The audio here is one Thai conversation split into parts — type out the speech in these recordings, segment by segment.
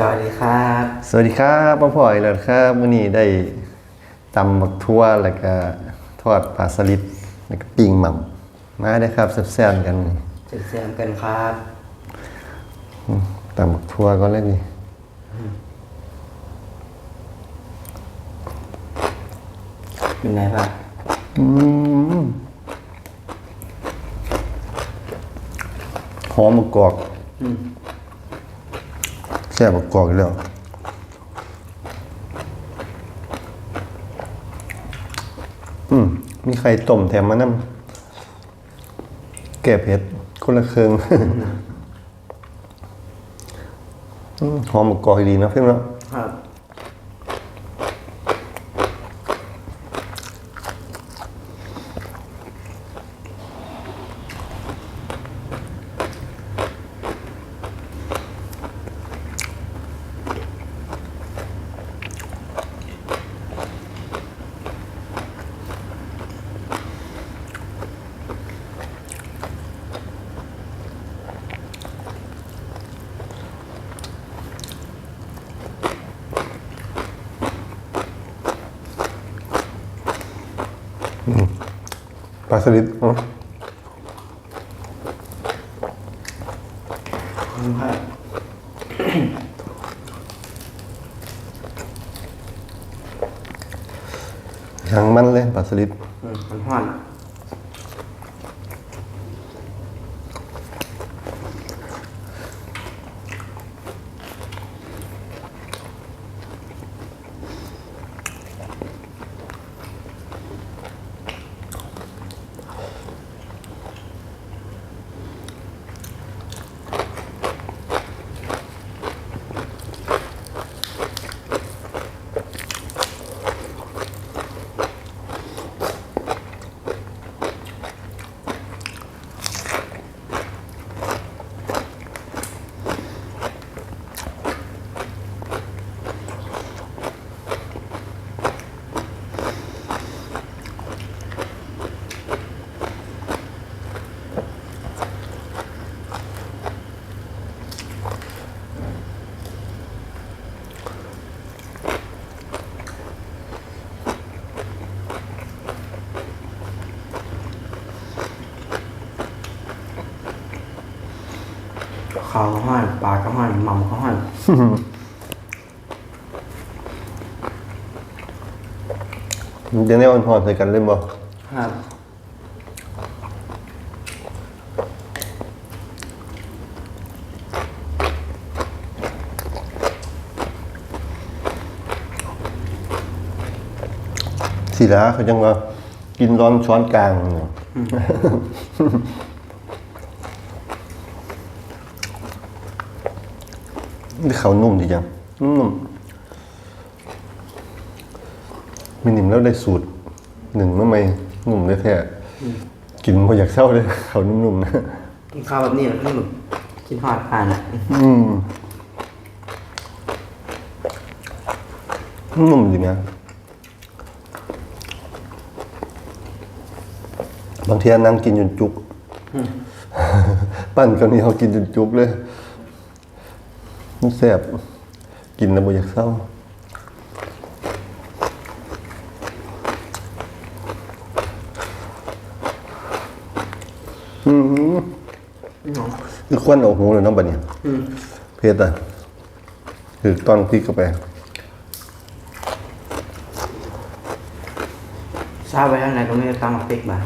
สวัสดีครับ สวัสดีครับพ่อพ่อยแล้วครับมื้อนี้ได้ตำบักทั่วแล้วก็ทอดปลาสลิดแล้วก็ปิ้งหม่ำมาได้อครับแซ่บๆกันเจ็ดแซมกันครับตำบักทั่วก็เลยนี่เป็นไงบ้างอืมหอมมะกอกอืม แซ่บมะกอกอีกแล้วอืมมีไข่ต้มแถมมานำแก้เผ็ดคนละเครื่องอืมหอมมะกอกดีเนาะเพื่อนเนาะครับาสลิดอ๋อครับหางมันเลยปลาสลิดอืมมันห่อน เขาก็ห่อนปลาก็ห่อนหม่ำก็ห่อนเดี๋ยวนี้มันหอมใส่กันเล่นบ่ครับสีล้าเขาจังว่ากินร้อนช้อนกลางเนี่ย เขานุ่มดีจังนุ่มมีหนิมแล้วได้สูตรหนึ่งเมื่อไม่นุ่มได้แท้กินพออยากเศร้าเลยเขานุ่มๆนะกินข้าวแบบนี้แล้วก็แบบกินหอดผ่านอะอืมนุ่มดีนะบางทีนั่งกินจนจุก ปั้นกันนี้เขากินจนจุกเลย มันแซ่บกินแล้วบ่อยากเศร้าอืมคือควันออกหูเลยเน้องบัดเนี่ยอืมเพชรอะคือตอนพริกเข้าไปทราบไว้ข้างในก็ไม่ได้ตามมาปิกมา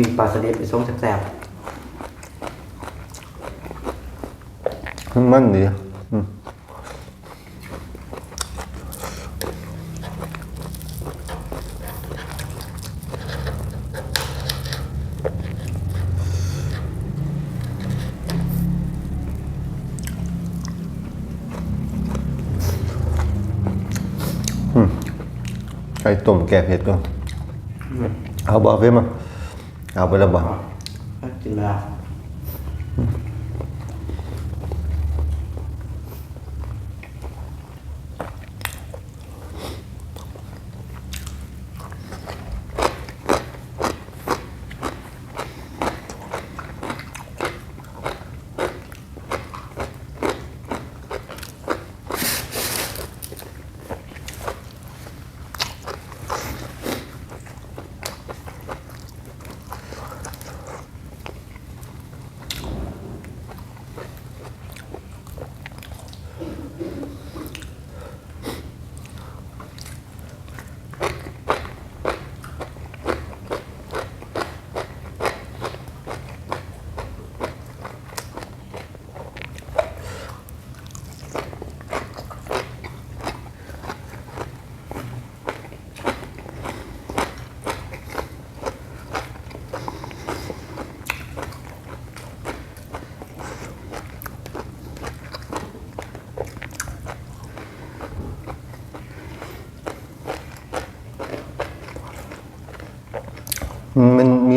มีปลาสลิดไปส่งแซ่บมันดีอืมอืมไก่ต้มแกงเผ็ดก็เอาบอเฟมา เอาไป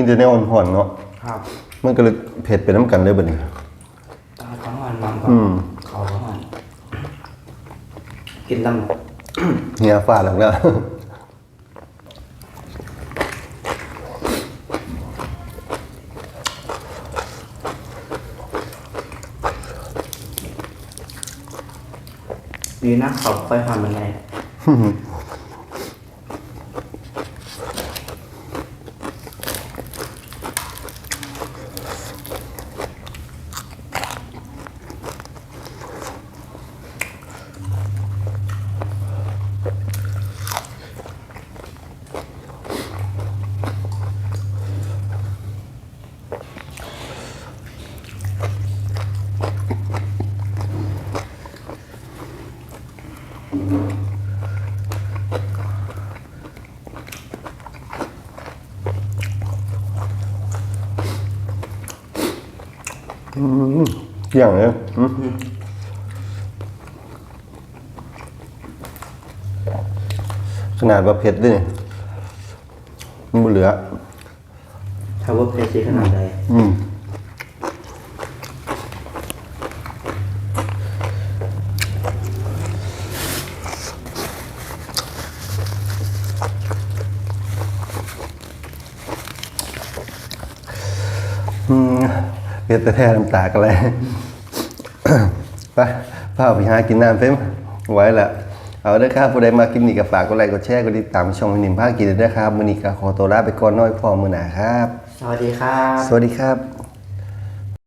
แล้วบอๆก็กินแล้วมันมีแต่แนวอ่อนๆเนาะครับมันก็เลยเผ็ดไปน้ำกันเลยบัดนี้ปลาข้าวหันมัมก็อืมเขาข้าวหันกินลำเฮียฟาดหลังแล้วดีนะเขาไปหันมันไง เกี่ยงเลยอืมขนาดว่าเผ็ดด้วยนี่มันบ่เหลือถ้าว่าเพลซีขนาดใดอืมอืม เผ็ดแต่แท้น้ำตากันเลยไปพาไปหากินน้ำเพิ่มไว้ละเอาเด้อครับผู้ใดมากินนี่ก็ฝากกดไลค์กดแชร์กดติดตามช่องนิมพากินเด้อครับมื้อนี้ก็ขอตัวลาไปก่อนน้อยพอมื้อหน้าครับ สวัสดีครับ สวัสดีครับ